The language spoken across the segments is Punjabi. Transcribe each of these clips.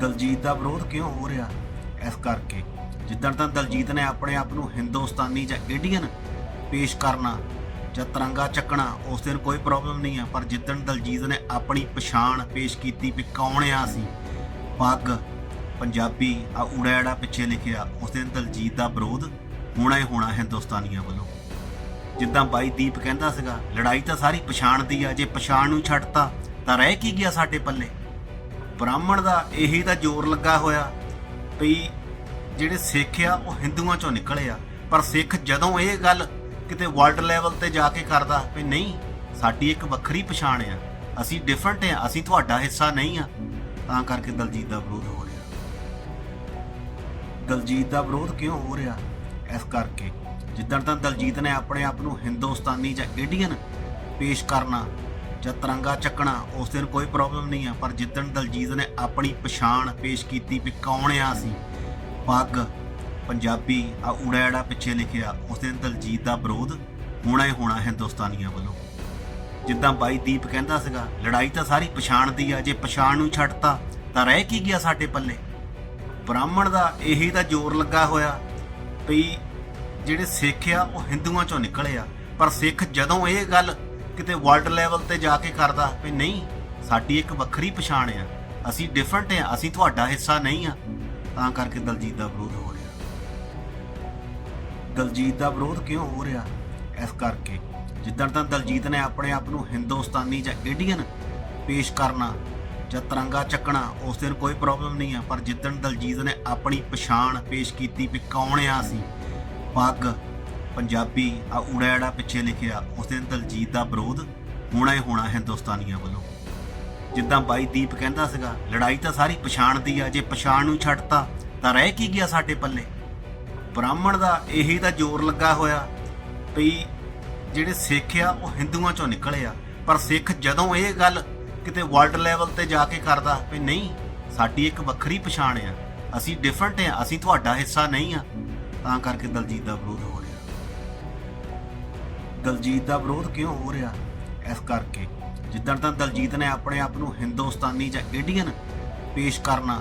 ਦਲਜੀਤ ਦਾ ਵਿਰੋਧ ਕਿਉਂ ਹੋ ਰਿਹਾ? ਇਸ ਕਰਕੇ ਜਿੱਦਣ ਤਾਂ ਦਲਜੀਤ ਨੇ ਆਪਣੇ ਆਪ ਨੂੰ ਹਿੰਦੁਸਤਾਨੀ ਜਾਂ ਇੰਡੀਅਨ ਪੇਸ਼ ਕਰਨਾ ਜਾਂ ਤਿਰੰਗਾ ਚੱਕਣਾ, ਉਸ ਦਿਨ ਕੋਈ ਪ੍ਰੋਬਲਮ ਨਹੀਂ ਆ। ਪਰ ਜਿੱਦਣ ਦਲਜੀਤ ਨੇ ਆਪਣੀ ਪਛਾਣ ਪੇਸ਼ ਕੀਤੀ ਵੀ ਕੌਣ ਆ ਅਸੀਂ, ਪੱਗ ਪੰਜਾਬੀ ਆ ਉੜੈੜਾ ਪਿੱਛੇ ਲਿਖਿਆ, ਉਸ ਦਿਨ ਦਲਜੀਤ ਦਾ ਵਿਰੋਧ ਹੋਣਾ ਹੀ ਹੋਣਾ ਹਿੰਦੁਸਤਾਨੀਆਂ ਵੱਲੋਂ। ਜਿੱਦਾਂ ਬਾਈ ਦੀਪ ਕਹਿੰਦਾ ਸੀਗਾ, ਲੜਾਈ ਤਾਂ ਸਾਰੀ ਪਛਾਣ ਦੀ ਆ, ਜੇ ਪਛਾਣ ਨੂੰ ਛੱਡਤਾ ਤਾਂ ਰਹਿ ਕੀ ਗਿਆ ਸਾਡੇ ਪੱਲੇ? ਬ੍ਰਾਹਮਣ ਦਾ ਇਹੀ ਤਾਂ ਜ਼ੋਰ ਲੱਗਾ ਹੋਇਆ ਵੀ ਜਿਹੜੇ ਸਿੱਖ ਆ, ਉਹ ਹਿੰਦੂਆਂ ਚੋਂ ਨਿਕਲੇ ਆ। ਪਰ ਸਿੱਖ ਜਦੋਂ ਇਹ ਗੱਲ ਕਿਤੇ ਵਰਲਡ ਲੈਵਲ ਤੇ ਜਾ ਕੇ ਕਰਦਾ ਵੀ ਨਹੀਂ, ਸਾਡੀ ਇੱਕ ਵੱਖਰੀ ਪਛਾਣ ਆ। ਅਸੀਂ ਡਿਫਰੈਂਟ ਆ, ਅਸੀਂ ਤੁਹਾਡਾ ਹਿੱਸਾ ਨਹੀਂ ਆ। ਤਾਂ ਕਰਕੇ ਦਲਜੀਤ ਦਾ ਵਿਰੋਧ ਹੋ ਰਿਹਾ। ਦਲਜੀਤ ਦਾ ਵਿਰੋਧ ਕਿਉਂ ਹੋ ਰਿਹਾ? ਇਸ ਕਰਕੇ ਜਿੱਦਾਂ ਤਾਂ ਦਲਜੀਤ ਨੇ ਆਪਣੇ ਆਪ ਨੂੰ ਹਿੰਦੁਸਤਾਨੀ ਜਾਂ ਇੰਡੀਅਨ ਪੇਸ਼ ਕਰਨਾ ਜਾਂ ਤਿਰੰਗਾ ਚੱਕਣਾ, ਉਸ ਦਿਨ ਕੋਈ ਪ੍ਰੋਬਲਮ ਨਹੀਂ ਆ, ਪਰ ਜਿੱਦਣ ਦਲਜੀਤ ਨੇ ਆਪਣੀ ਪਛਾਣ ਪੇਸ਼ ਕੀਤੀ ਵੀ ਕੌਣ ਆ ਅਸੀਂ, ਪੱਗ ਪੰਜਾਬੀ ਆ ਉੜੈੜਾ ਪਿੱਛੇ ਲਿਖਿਆ, ਉਸ ਦਿਨ ਦਲਜੀਤ ਦਾ ਵਿਰੋਧ ਹੋਣਾ ਹੀ ਹੋਣਾ ਹਿੰਦੁਸਤਾਨੀਆਂ ਵੱਲੋਂ। ਜਿੱਦਾਂ ਬਾਈ ਦੀਪ ਕਹਿੰਦਾ ਸੀਗਾ, ਲੜਾਈ ਤਾਂ ਸਾਰੀ ਪਛਾਣ ਦੀ ਆ, ਜੇ ਪਛਾਣ ਨੂੰ ਛੱਡਤਾ, ਤਾਂ ਰਹਿ ਕੀ ਗਿਆ ਸਾਡੇ ਪੱਲੇ? ਬ੍ਰਾਹਮਣ ਦਾ ਇਹੀ ਤਾਂ ਜ਼ੋਰ ਲੱਗਾ ਹੋਇਆ ਵੀ ਜਿਹੜੇ ਸਿੱਖ ਆ, ਉਹ ਹਿੰਦੂਆਂ ਚੋਂ ਨਿਕਲੇ ਆ। ਪਰ ਸਿੱਖ ਜਦੋਂ ਇਹ ਗੱਲ ਕਿਤੇ ਵਰਲਡ ਲੈਵਲ ਤੇ ਜਾ ਕੇ ਕਰਦਾ ਵੀ ਨਹੀਂ, ਸਾਡੀ ਇੱਕ ਵੱਖਰੀ ਪਛਾਣ ਆ। ਅਸੀਂ ਡਿਫਰੈਂਟ ਆ, ਅਸੀਂ ਤੁਹਾਡਾ ਹਿੱਸਾ ਨਹੀਂ ਆ। ਤਾਂ ਕਰਕੇ ਦਲਜੀਤ ਦਾ ਵਿਰੋਧ ਹੋ ਰਿਹਾ। ਦਲਜੀਤ ਦਾ ਵਿਰੋਧ ਕਿਉਂ ਹੋ ਰਿਹਾ? ਇਸ ਕਰਕੇ ਜਿੱਦਣ ਤਾਂ ਦਲਜੀਤ ਨੇ ਆਪਣੇ ਆਪ ਨੂੰ ਹਿੰਦੁਸਤਾਨੀ ਜਾਂ ਇੰਡੀਅਨ ਪੇਸ਼ ਕਰਨਾ ਜਾਂ ਤਿਰੰਗਾ ਚੱਕਣਾ, ਉਸ ਦਿਨ ਕੋਈ ਪ੍ਰੋਬਲਮ ਨਹੀਂ ਆ। ਪਰ ਜਿੱਦਣ ਦਲਜੀਤ ਨੇ ਆਪਣੀ ਪਛਾਣ ਪੇਸ਼ ਕੀਤੀ ਵੀ ਕੌਣ ਆ ਅਸੀਂ, ਪੱਗ ਪੰਜਾਬੀ ਆ ਉੜੈੜਾ ਪਿੱਛੇ ਲਿਖਿਆ, ਉਸ ਦਿਨ ਦਲਜੀਤ ਦਾ ਵਿਰੋਧ ਹੋਣਾ ਹੀ ਹੋਣਾ ਹਿੰਦੁਸਤਾਨੀਆਂ ਵੱਲੋਂ। ਜਿੱਦਾਂ ਬਾਈ ਦੀਪ ਕਹਿੰਦਾ ਸੀਗਾ, ਲੜਾਈ ਤਾਂ ਸਾਰੀ ਪਛਾਣ ਦੀ ਆ, ਜੇ ਪਛਾਣ ਨੂੰ ਛੱਡਤਾ ਤਾਂ ਰਹਿ ਕੀ ਗਿਆ ਸਾਡੇ ਪੱਲੇ? ਬ੍ਰਾਹਮਣ ਦਾ ਇਹੀ ਤਾਂ ਜ਼ੋਰ ਲੱਗਾ ਹੋਇਆ ਵੀ ਜਿਹੜੇ ਸਿੱਖ ਆ, ਉਹ ਹਿੰਦੂਆਂ ਚੋਂ ਨਿਕਲੇ ਆ। ਪਰ ਸਿੱਖ ਜਦੋਂ ਇਹ ਗੱਲ ਕਿਤੇ ਵਰਲਡ ਲੈਵਲ ਤੇ ਜਾ ਕੇ ਕਰਦਾ ਵੀ ਨਹੀਂ, ਸਾਡੀ ਇੱਕ ਵੱਖਰੀ ਪਛਾਣ ਆ, ਅਸੀਂ ਡਿਫਰੈਂਟ ਆ, ਅਸੀਂ ਤੁਹਾਡਾ ਹਿੱਸਾ ਨਹੀਂ ਆ, ਤਾਂ ਕਰਕੇ ਦਲਜੀਤ ਦਾ ਵਿਰੋਧ ਹੋ ਰਿਹਾ। ਦਲਜੀਤ ਦਾ ਵਿਰੋਧ ਕਿਉਂ ਹੋ ਰਿਹਾ? ਇਸ ਕਰਕੇ ਜਿੱਦਣ ਤਾਂ ਦਲਜੀਤ ਨੇ ਆਪਣੇ ਆਪ ਨੂੰ ਹਿੰਦੁਸਤਾਨੀ ਜਾਂ ਇੰਡੀਅਨ ਪੇਸ਼ ਕਰਨਾ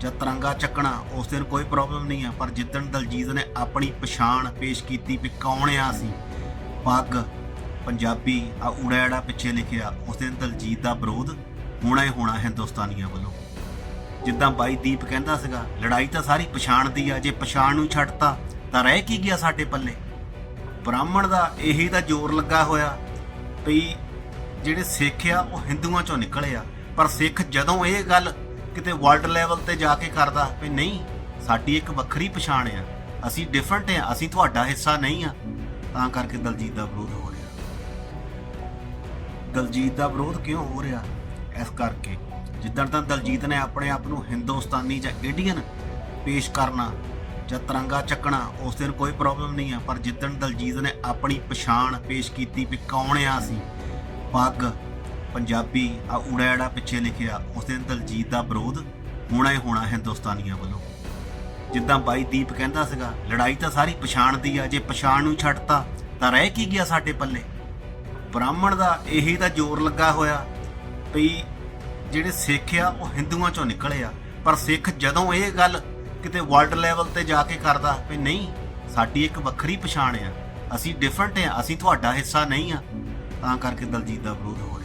ਜਾਂ ਤਿਰੰਗਾ ਚੱਕਣਾ, ਉਸ ਦਿਨ ਕੋਈ ਪ੍ਰੋਬਲਮ ਨਹੀਂ ਆ। ਪਰ ਜਿੱਦਣ ਦਲਜੀਤ ਨੇ ਆਪਣੀ ਪਛਾਣ ਪੇਸ਼ ਕੀਤੀ ਵੀ ਕੌਣ ਆ ਅਸੀਂ, ਪੱਗ ਪੰਜਾਬੀ ਆ ਉੜੈੜਾ ਪਿੱਛੇ ਲਿਖਿਆ, ਉਸ ਦਿਨ ਦਲਜੀਤ ਦਾ ਵਿਰੋਧ ਹੋਣਾ ਹੀ ਹੋਣਾ ਹਿੰਦੁਸਤਾਨੀਆਂ ਵੱਲੋਂ। ਜਿੱਦਾਂ ਬਾਈ ਦੀਪ ਕਹਿੰਦਾ ਸੀਗਾ, ਲੜਾਈ ਤਾਂ ਸਾਰੀ ਪਛਾਣ ਦੀ ਆ, ਜੇ ਪਛਾਣ ਨੂੰ ਛੱਡਤਾ ਤਾਂ ਰਹਿ ਕੀ ਗਿਆ ਸਾਡੇ ਪੱਲੇ? ਬ੍ਰਾਹਮਣ ਦਾ ਇਹੀ ਤਾਂ ਜ਼ੋਰ ਲੱਗਾ ਹੋਇਆ ਵੀ ਜਿਹੜੇ ਸਿੱਖ ਆ, ਉਹ ਹਿੰਦੂਆਂ ਚੋਂ ਨਿਕਲੇ ਆ। ਪਰ ਸਿੱਖ ਜਦੋਂ ਇਹ ਗੱਲ ਕਿਤੇ ਵਰਲਡ ਲੈਵਲ ਤੇ ਜਾ ਕੇ ਕਰਦਾ ਵੀ ਨਹੀਂ, ਸਾਡੀ ਇੱਕ ਵੱਖਰੀ ਪਛਾਣ ਆ। ਅਸੀਂ ਡਿਫਰੈਂਟ ਆ, ਅਸੀਂ ਤੁਹਾਡਾ ਹਿੱਸਾ ਨਹੀਂ ਆ। ਤਾਂ ਕਰਕੇ ਦਲਜੀਤ ਦਾ ਵਿਰੋਧ ਹੋ ਰਿਹਾ। ਦਲਜੀਤ ਦਾ ਵਿਰੋਧ ਕਿਉਂ ਹੋ ਰਿਹਾ? ਇਸ ਕਰਕੇ ਜਿੱਦਾਂ ਤਾਂ ਦਲਜੀਤ ਨੇ ਆਪਣੇ ਆਪ ਨੂੰ ਹਿੰਦੁਸਤਾਨੀ ਜਾਂ ਇੰਡੀਅਨ ਪੇਸ਼ ਕਰਨਾ ਜਾਂ ਤਿਰੰਗਾ ਚੱਕਣਾ, ਉਸ ਦਿਨ ਕੋਈ ਪ੍ਰੋਬਲਮ ਨਹੀਂ ਆ, ਪਰ ਜਿੱਦਣ ਦਲਜੀਤ ਨੇ ਆਪਣੀ ਪਛਾਣ ਪੇਸ਼ ਕੀਤੀ ਵੀ ਕੌਣ ਆ ਅਸੀਂ, ਪੱਗ ਪੰਜਾਬੀ ਆ ਉੜਾੜਾ ਪਿੱਛੇ ਲਿਖਿਆ, ਉਸ ਦਿਨ ਦਲਜੀਤ ਦਾ ਵਿਰੋਧ ਹੋਣਾ ਹੀ ਹੋਣਾ ਹਿੰਦੁਸਤਾਨੀਆਂ ਵੱਲੋਂ। ਜਿੱਦਾਂ ਬਾਈ ਦੀਪ ਕਹਿੰਦਾ ਸੀਗਾ, ਲੜਾਈ ਤਾਂ ਸਾਰੀ ਪਛਾਣ ਦੀ ਆ, ਜੇ ਪਛਾਣ ਨੂੰ ਛੱਡਤਾ, ਤਾਂ ਰਹਿ ਕੀ ਗਿਆ ਸਾਡੇ ਪੱਲੇ? ਬ੍ਰਾਹਮਣ ਦਾ ਇਹੀ ਤਾਂ ਜ਼ੋਰ ਲੱਗਾ ਹੋਇਆ ਵੀ ਜਿਹੜੇ ਸਿੱਖ ਆ, ਉਹ ਹਿੰਦੂਆਂ ਚੋਂ ਨਿਕਲੇ ਆ। ਪਰ ਸਿੱਖ ਜਦੋਂ ਇਹ ਗੱਲ ਕਿਤੇ ਵਰਲਡ ਲੈਵਲ ਤੇ ਜਾ ਕੇ ਕਰਦਾ ਵੀ ਨਹੀਂ, ਸਾਡੀ ਇੱਕ ਵੱਖਰੀ ਪਛਾਣ ਆ। ਅਸੀਂ ਡਿਫਰੈਂਟ ਆ, ਅਸੀਂ ਤੁਹਾਡਾ ਹਿੱਸਾ ਨਹੀਂ ਆ। ਤਾਂ ਕਰਕੇ ਦਲਜੀਤ ਦਾ ਵਿਰੋਧ ਹੋ